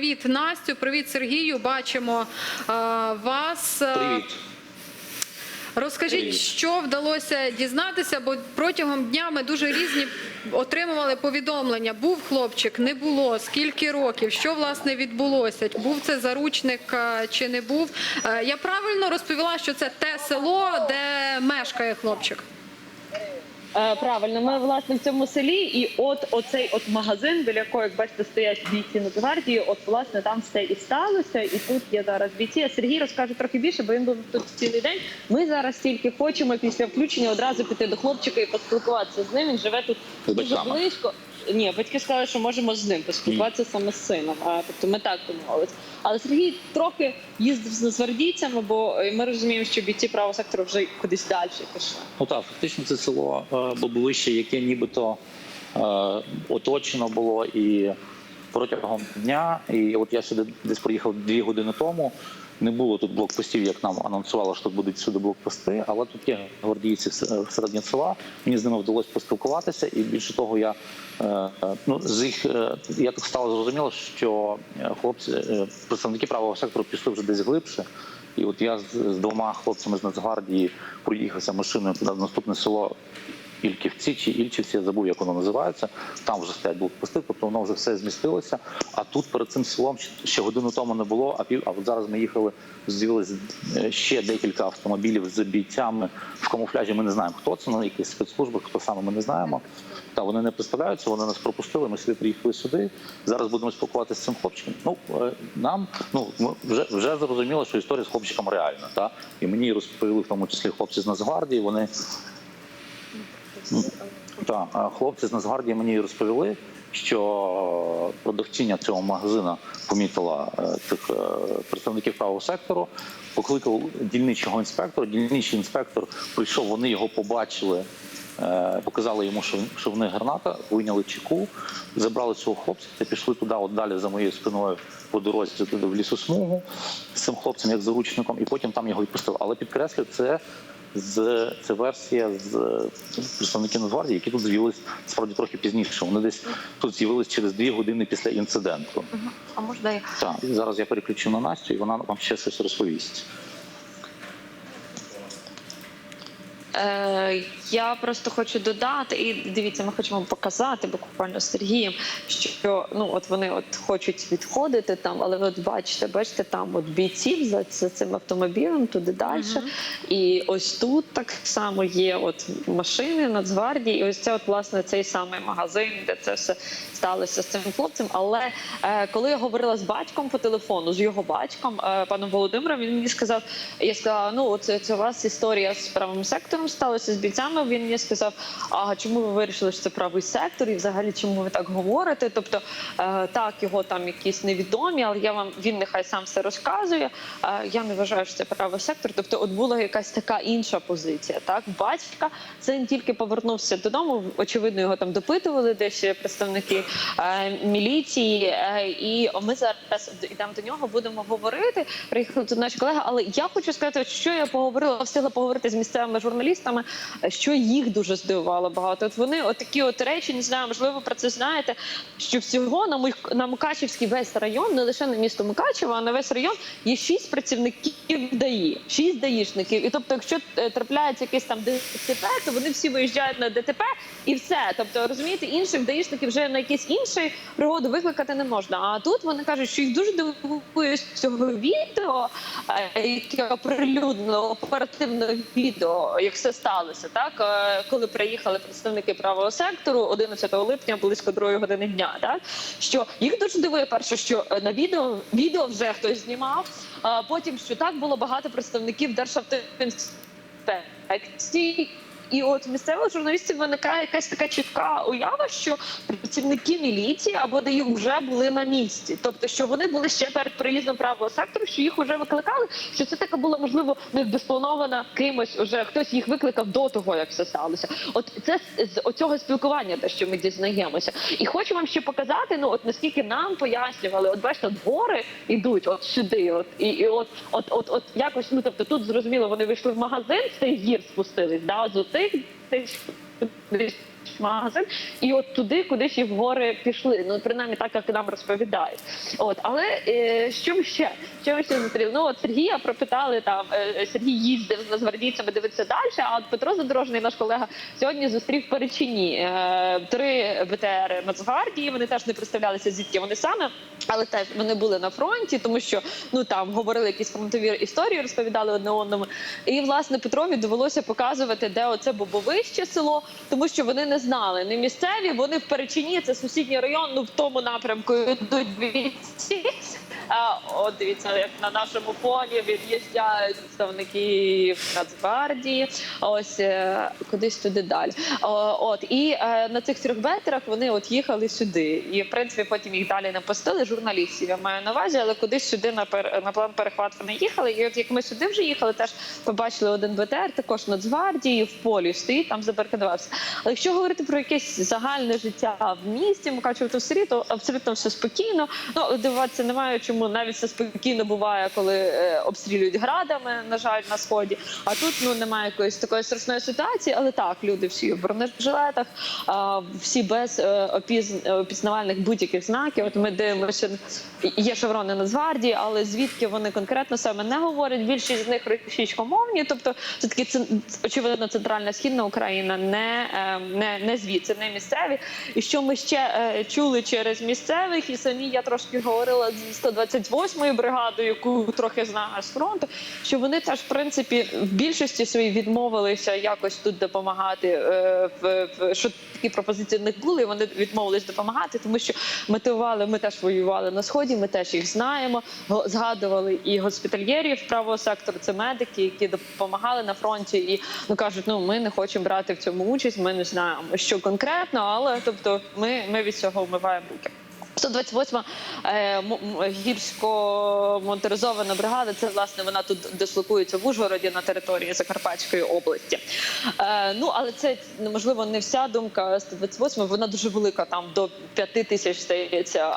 Привіт, Настю. Привіт, Сергію. Бачимо е, вас. Е, Привіт. Розкажіть, Привіт. що вдалося дізнатися, бо протягом дня ми дуже різні отримували повідомлення. Був хлопчик, не було, скільки років, що власне відбулося? Був це заручник е, чи не був? Я правильно розповіла, що це те село, де мешкає хлопчик. Е, Правильно, ми власне в цьому селі, і от оцей от магазин, біля якого, як бачите, стоять бійці Нацгвардії, от власне там все і сталося. І тут є зараз бійці. А Сергій розкаже трохи більше, бо він був тут цілий день. Ми зараз тільки хочемо після включення одразу піти до хлопчика і поспілкуватися з ним. Він живе тут дуже близько. Ні, батьки сказали, що можемо з ним поспілкуватися саме з сином. А тобто ми так домовились. Але Сергій трохи їздив з нацгвардійцями, бо е, ми розуміємо, що бійці правого сектору вже кудись далі пішли. Ну так, фактично це село е, Бобовище, яке нібито е, оточено було і протягом дня. І от я сюди десь приїхав дві години тому. Не було тут блокпостів, як нам анонсувало, що будуть сюди блокпости, але тут є гвардійці вс- всередині села. Мені з ними вдалося поспілкуватися, і більше того, я е, е, ну з їх е, я так стало зрозуміло, що е, хлопці, е, представники правого сектору пішли вже десь глибше. І от я з, з двома хлопцями з Нацгвардії проїхався машиною туди в наступне село Ільківці чи Ільчівці, я забув, як воно називається. Там вже стоять блокпости, тобто воно вже все змістилося. А тут перед цим селом ще- годину тому не було. А пів, а от зараз ми їхали, з'явилися е, ще декілька автомобілів з бійцями в камуфляжі. Ми не знаємо, хто це, ну якісь спецслужби, хто саме ми не знаємо. Та вони не представляються, вони нас пропустили. Ми собі приїхали сюди. Зараз будемо спілкуватися з цим хлопчиком. Ну е, нам ну вже вже зрозуміло, що історія з хлопчиком реальна. Та і мені розповіли в тому числі хлопці з Нацгвардії. Вони так, хлопці з Нацгвардії мені розповіли, що продавчиня цього магазину помітила е, цих е, представників правого сектору, покликав дільничого інспектора. Дільничий інспектор прийшов, вони його побачили. е, Показали йому, що в них граната, вийняли чеку, забрали цього хлопця та пішли туди, от далі за моєю спиною по дорозі туди в лісосмугу з цим хлопцем, як заручником, і потім там його відпустили. Але підкреслю, це з це версія з представників Нацгвардії, які тут з'явились справді трохи пізніше. Вони десь тут з'явились через дві години після інциденту. А можна я? Так, зараз я переключу на Настю, і вона вам ще щось розповість. Е, я просто хочу додати, і дивіться, ми хочемо показати буквально з Сергієм, що ну от вони от хочуть відходити там, але ви от бачите, бачите, там от бійців за, за цим автомобілем туди далі. І ось тут так само є от машини Нацгвардії, і ось це от власне цей самий магазин, де це все сталося з цим хлопцем. Але е, коли я говорила з батьком по телефону, з його батьком, е, паном Володимиром, він мені сказав: я сказала, ну це, це у вас історія з правим сектором сталася з бійцями. Він мені сказав: а чому ви вирішили, що це правий сектор, і взагалі чому ви так говорите? Тобто, е, так, його там якісь невідомі, але я вам він нехай сам все розказує. Е, я не вважаю, що це правий сектор. Тобто, от була якась така інша позиція. Так, батька це тільки повернувся додому. Очевидно, його там допитували десь представники е, міліції. І ми зараз йдемо до нього, будемо говорити. Приїхали тут наші колеги. Але я хочу сказати, що я поговорила, встигла поговорити з місцевими журналістами, е, що їх дуже здивувало багато. От вони, от такі от речі, не знаю, можливо, про це знаєте. Що всього на Мух- на Мукачівський весь район, не лише на місто Мукачево, а на весь район є шість працівників ДАІ, шість даїшників. І тобто, якщо е, трапляється якесь там ДТП, то вони всі виїжджають на ДТП і все. Тобто, розумієте, інших даїшників вже на якісь інші пригоди викликати не можна. А тут вони кажуть, що їх дуже дивує з цього відео, е, яке оприлюднено оперативне відео, як все сталося, так е, коли приїхали представники правого сектору 11 липня близько 2 години дня. Так що їх дуже дивує перше, що е, на відео відео вже хтось знімав. А потім що так було багато представників Державтоінспекції. І от місцевих журналістів виникає якась така чітка уява, що працівники міліції або ДАІ вже були на місці, тобто що вони були ще перед приїздом правого сектору, що їх вже викликали. Що це така була можливо не диспланована кимось. Уже хтось їх викликав до того, як все сталося. От це з- оцього спілкування, те, що ми дізнаємося, і хочу вам ще показати. Ну от наскільки нам пояснювали, от бачите, от йдуть от сюди, от і, і от, от, от, от якось ну тобто тут зрозуміло, вони вийшли в магазин, цих гір спустились, да, з отих десь десь магазин, і от туди кудись і в гори пішли. Ну принаймні так як нам розповідають. От але е, що ще? Що ми ще зустріли? Ну от Сергія пропитали там. е, Сергій їздив з нацгвардійцями дивитися далі. А от Петро Задорожний, наш колега, сьогодні зустрів в Перечині е, три БТР Нацгвардії. Вони теж не представлялися звідки вони саме, але теж вони були на фронті, тому що ну там говорили якісь фронтові історії, розповідали одне одному. І власне Петрові довелося показувати, де оце бобовище село, тому що вони не знали. Не місцеві, вони в Перечині, це сусідній район. Ну в тому напрямку йдуть бійці. От дивіться, як на нашому фоні від'їжджають представники Нацгвардії. Ось е, кудись туди далі. От і е, на цих трьох ветерах вони от їхали сюди. І в принципі потім їх далі не пустили. Журналістів я маю на увазі, але кудись сюди на пер на план перехват вони їхали. І от як ми сюди вже їхали, теж побачили один БТР, також Нацгвардії в полі стоїть, там забаркадувався. Але якщо говорити про якесь загальне життя в місті, Мукачево селі, то абсолютно все спокійно. Ну дивуватися немає чому навіть все спокійно буває, коли е, обстрілюють градами, на жаль, на сході. А тут ну немає якоїсь такої страшної ситуації, але так, люди всі в бронежилетах, всі без е, опіз, опізнавальних будь-яких знаків. От ми дивимося, є шеврони Нацгвардії, але звідки вони конкретно саме не говорять. Більшість з них російськомовні, тобто це таки очевидно центральна східна Україна, не, е, не, не звідси, не місцеві. І що ми ще е, чули через місцевих, і самі я трошки говорила з 128-ю бригадою, яку трохи знаю з фронту, що вони теж в принципі в більшості своїй відмовилися якось тут допомагати. е, в що такі пропозиції в них були. Вони відмовились допомагати, тому що мотивували. Ми теж воювали на сході. Ми теж їх знаємо. Згадували і госпітальєрів правого сектору. Це медики, які допомагали на фронті, і ну кажуть, ну ми не хочемо брати в цьому участь. Ми не знаємо, що конкретно, але тобто, ми, ми від цього вмиваємо руки. 128 е, м- м- гірсько-моторизована бригада. Це власне вона тут дислокується в Ужгороді на території Закарпатської області. Е, ну але це можливо не вся думка 128. Вона дуже велика, там до 5 тисяч здається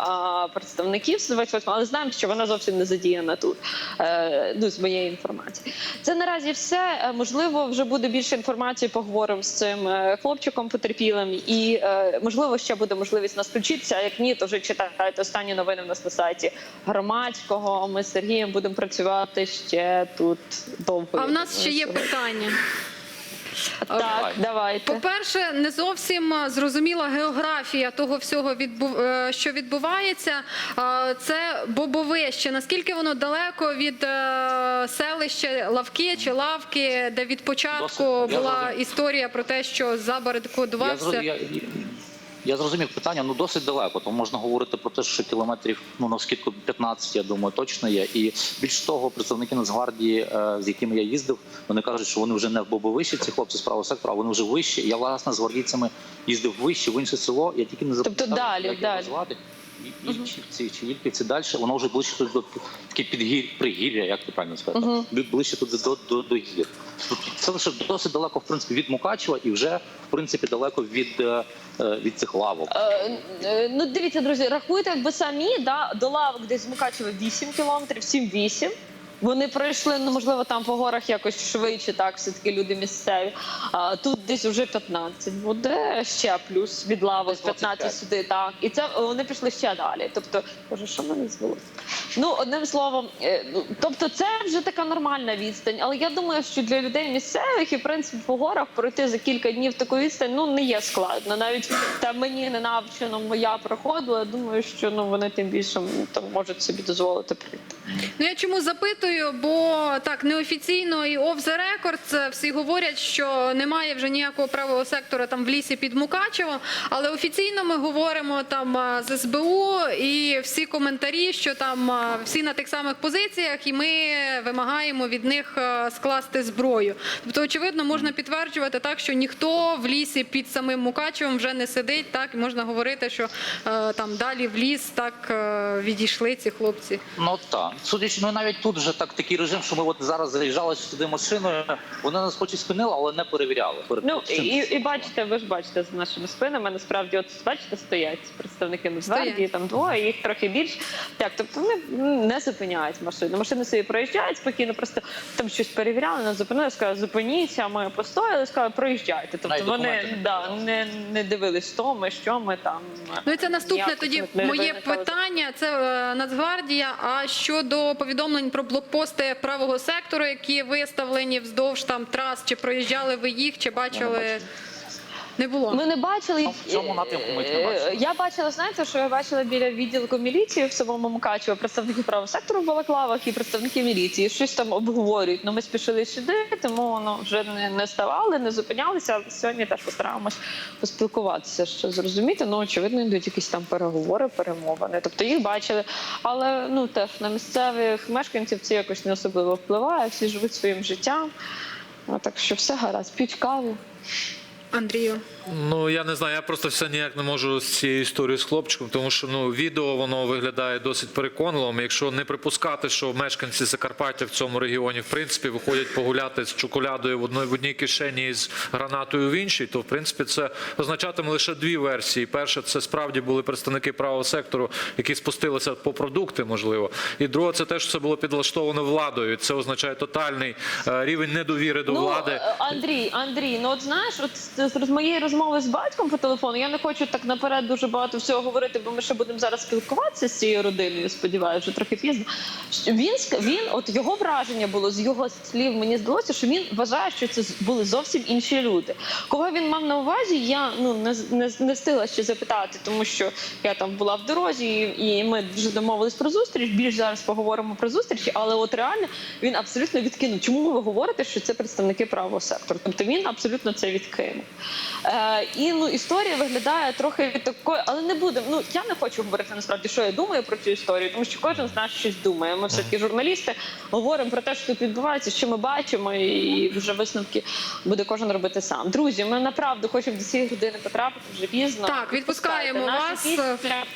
представників 128, але знаємо, що вона зовсім не задіяна тут. Е, ну з моєї інформації. Це наразі все. Е, Можливо, вже буде більше інформації. Поговоримо з цим е, хлопчиком потерпілим, і е, можливо ще буде можливість нас включитися. А як ні, то вже читайте останні новини в нас на сайті громадського. Ми з Сергієм будемо працювати ще тут довго. А в нас ще є питання. Так, давайте. По-перше, не зовсім е, зрозуміла географія того всього, е, що відбувається. Е, Це Бобовище. Наскільки воно далеко від е, селища Лавки чи Лавки, де від початку Досить. Була історія про те, що забарикодувався. я, я- я зрозумів питання, ну досить далеко. Тому можна говорити про те, що кілометрів ну на скидку 15, я думаю, точно є. І більш того, представники Нацгвардії, е, з якими я їздив, вони кажуть, що вони вже не в Бобовищі, ці хлопці з правого сектора, а вони вже вище. Я власне з гвардійцями їздив вище в інше село. Я тільки не запитав, Тобто далі, як його далі. звати. І- Ільчівці чи Ільпівці далі, воно вже ближче тут до таке підгір, пригір'я, як ти правильно сказати, ближче тут до, до, до гір. Це лише досить далеко, в принципі, від Мукачева і вже в принципі далеко від, е, е, від цих лавок. Е, е, Ну, дивіться, друзі, рахуйте, якби самі да, до лавок десь з Мукачева 8 кілометрів, 7-8. Вони пройшли, ну можливо, там по горах якось швидше, так, все-таки люди місцеві. А тут десь вже 15 буде ще плюс від лави з 15 25. сюди, так. І це вони пішли ще далі. Тобто, боже, що мене збилося? Ну, одним словом, е, ну, тобто, це вже така нормальна відстань. Але я думаю, що для людей місцевих і в принципі по горах пройти за кілька днів таку відстань ну не є складно. Навіть там мені не навчено я проходила. Думаю, що ну вони тим більше там можуть собі дозволити прийти. Ну я чому запитую? Бо так неофіційно і off the record це всі говорять, що немає вже ніякого правого сектора там в лісі під Мукачево. Але офіційно ми говоримо там з СБУ і всі коментарі, що там всі на тих самих позиціях, і ми вимагаємо від них скласти зброю. Тобто, очевидно, можна підтверджувати так, що ніхто в лісі під самим Мукачевом вже не сидить. Так і можна говорити, що е, там далі в ліс так е, відійшли ці хлопці. Ну так, судячи, ну навіть тут вже так такий режим, що ми от зараз заїжджали сюди машиною. Вони нас хоч і спинили, але не перевіряли. Ну і, і бачите, ви ж бачите за нашими спинами. Насправді, от бачите, стоять представники Нацгвардії, там двоє, їх трохи більше. Так, тобто вони не зупиняють машини. Машини собі проїжджають спокійно, просто там щось перевіряли, нас зупинили, сказали, зупиніться. Ми постояли, сказали, проїжджайте. Тобто вони да, не, не дивились, що ми, що ми там. Ну і це наступне тоді моє питання. Це е, Нацгвардія. А щодо повідомлень про блокпости правого сектору, які виставлені вздовж там трас, чи проїжджали ви їх, чи бачили? Не було. Ми не бачили. В цьому напрямку ми не Е, бачили. Я бачила, знаєте, що я бачила біля відділку міліції в самому Мукачево представники правого сектору в Балаклавах і представники міліції. Щось там обговорюють. Ну ми спішили сюди, тому ну, вже не, не ставали, не зупинялися. Але сьогодні теж постараємось поспілкуватися, що зрозуміти. Ну, очевидно, йдуть якісь там переговори, перемовини. Тобто їх бачили. Але ну теж на місцевих мешканців це якось не особливо впливає. Всі живуть своїм життям. Ну, так що все гаразд, п'ють каву. Андрію. Ну я не знаю, я просто все ніяк не можу з цією історією з хлопчиком, тому що ну відео воно виглядає досить переконливим. Якщо не припускати, що мешканці Закарпаття в цьому регіоні в принципі виходять погуляти з чоколядою в одній в одній кишені і з гранатою в іншій, то в принципі це означатиме лише дві версії. Перша це справді були представники правого сектору, які спустилися по продукти, можливо. І друга це те, що це було підлаштовано владою. Це означає тотальний е, рівень недовіри до влади. е, Андрій, Андрій, ну от знаєш, от з, моєї розмови з батьком по телефону, я не хочу так наперед дуже багато всього говорити, бо ми ще будемо зараз спілкуватися з цією родиною. Сподіваюся, трохи пізно. Він він, от його враження було з його слів. Мені здалося, що він вважає, що це були зовсім інші люди. Кого він мав на увазі, я ну не не, не встигла ще запитати, тому що я там була в дорозі, і, і ми вже домовились про зустріч. Більш зараз поговоримо про зустрічі, але от реально він абсолютно відкинув. Чому ви говорите, що це представники правого сектору? Тобто він абсолютно це відкинув. Е, і ну історія виглядає трохи такою, але не будемо. Ну я не хочу говорити насправді, що я думаю про цю історію, тому що кожен з нас щось думає. Ми все таки журналісти говоримо про те, що тут відбувається, що ми бачимо, і вже висновки буде кожен робити сам. Друзі, ми направду хочемо до цієї години потрапити вже пізно. Так, відпускаємо вас.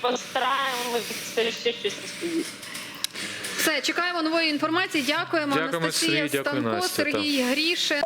Постараємося ще щось розповісти. Все, чекаємо нової інформації. Дякуємо. Дякуємо, Анастасія Сергій, дякую, Станко, Настя, Сергій Грішин.